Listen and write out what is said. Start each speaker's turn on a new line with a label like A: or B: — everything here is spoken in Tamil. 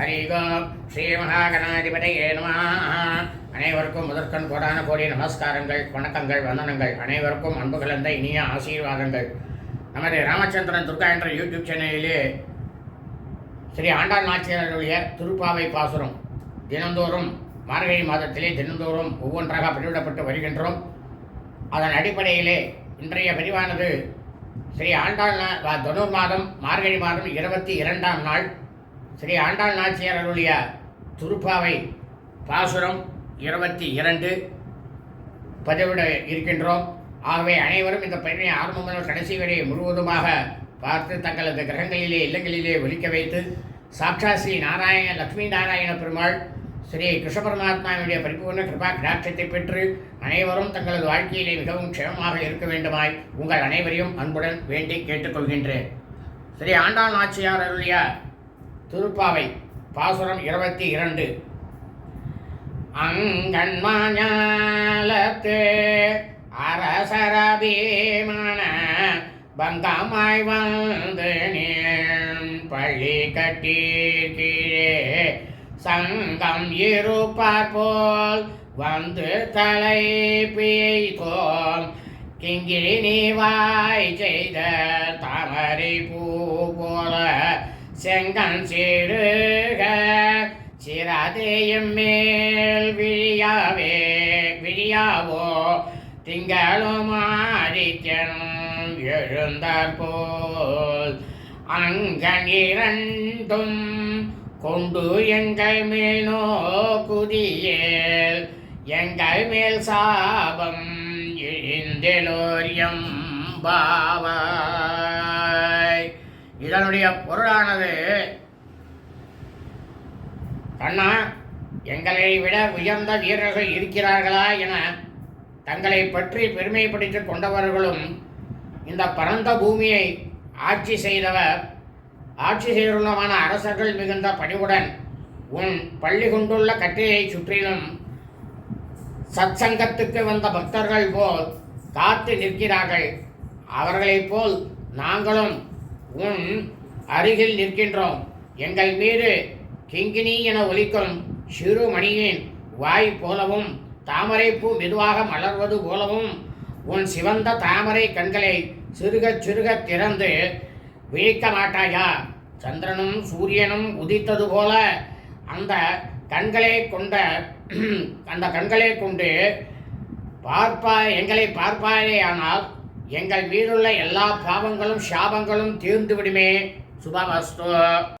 A: ஹரி ஸ்ரீ மகாகணாதிபதியே நம அனைவருக்கும் முதற்கண் கோடான கோடி நமஸ்காரங்கள் வணக்கங்கள் வந்தனங்கள். அனைவருக்கும் அன்பு கலந்த இனிய ஆசீர்வாதங்கள். நமது ராமச்சந்திரன் துர்கா என்ற யூடியூப் சேனலிலே ஸ்ரீ ஆண்டாள் நாச்சியாருடைய திருப்பாவை பாசுரம். தினந்தோறும் மார்கழி மாதத்திலே தினந்தோறும் ஒவ்வொன்றாக பிரிவிடப்பட்டு வருகின்றோம். அதன் அடிப்படையிலே இன்றைய பதிவானது ஸ்ரீ ஆண்டாள் நா- தனுர் மாதம் மார்கழி மாதம் இருபத்தி இரண்டாம் நாள். ஸ்ரீ ஆண்டாள் நாச்சியார் அருளிய துருப்பாவை பாசுரம் இருபத்தி இரண்டு பதிவிட இருக்கின்றோம். ஆகவே அனைவரும் இந்த பதிவை ஆரம்பம் முதல் கடைசி வரை முழுவதுமாக பார்த்து தங்களது கிரகங்களிலே இல்லங்களிலே ஒலிக்க வைத்து சாட்சா ஸ்ரீ நாராயண லக்ஷ்மி நாராயண பெருமாள் ஸ்ரீ கிருஷ்ண பரமாத்மாவினுடைய பரிபூர்ண கிருபா கிராட்சத்தை பெற்று அனைவரும் தங்களது வாழ்க்கையிலே மிகவும் க்ஷேமமாக இருக்க வேண்டுமாய் உங்கள் அனைவரையும் அன்புடன் வேண்டி கேட்டுக்கொள்கின்றேன். ஸ்ரீ ஆண்டாள் நாச்சியார் அருளிய திருப்பாவை பாசுரம் இருபத்தி இரண்டு. அங்கன்மாஞாலத்து அரசரபீமன பந்தமாய் வந்து நீன் பள்ளி கட்டீர்களே சங்கம் இருப்பார் போல் வந்து தலை பிய்தோம். கிங்கிணி வாய் செய்த தாமரை பூ செங்கன் சீருக சிராதேயம் மேல் விழியாவே விழியாவோ? திங்களும் ஆதித்யனும் எழுந்தார் போல் அங்கன் இரண்டும் கொண்டு எங்கள் மேல் நோக்குதியேல் எங்கள் மேல் சாபம் இழிந்தெலோரியம் பாவா. இதனுடைய பொருளானது கண்ணா எங்களை விட உயர்ந்த வீரர்கள் இருக்கிறார்களா என தங்களை பற்றி பெருமைப்படுத்திக் கொண்டவர்களும் இந்த பரந்த பூமியை ஆட்சி செய்தவர் ஆட்சி செய்துள்ளமான அரசர்கள் மிகுந்த பணிவுடன் உன் பள்ளி கொண்டுள்ள கட்டையை சுற்றிலும் சத்சங்கத்துக்கு வந்த பக்தர்கள் போல் காத்து நிற்கிறார்கள். அவர்களைப் போல் நாங்களும் உன் அருகில் நிற்கின்றோம். எங்கள் மீது கிங்கினி என ஒலிக்கும் சிறு மணியின் வாய் போலவும் தாமரைப்பூ மெதுவாக மலர்வது போலவும் உன் சிவந்த தாமரை கண்களை சிறுகச் சிறுகத் திறந்து விழிக்க மாட்டாயா? சந்திரனும் சூரியனும் உதித்தது போல அந்த கண்களை கொண்ட அந்த கண்களை கொண்டு பார்ப்பாய் எங்களை பார்ப்பாயே ஆனால் எங்கள் மீதுள்ள எல்லா பாவங்களும் சாபங்களும் தீர்ந்துவிடுமே. சுபமஸ்து.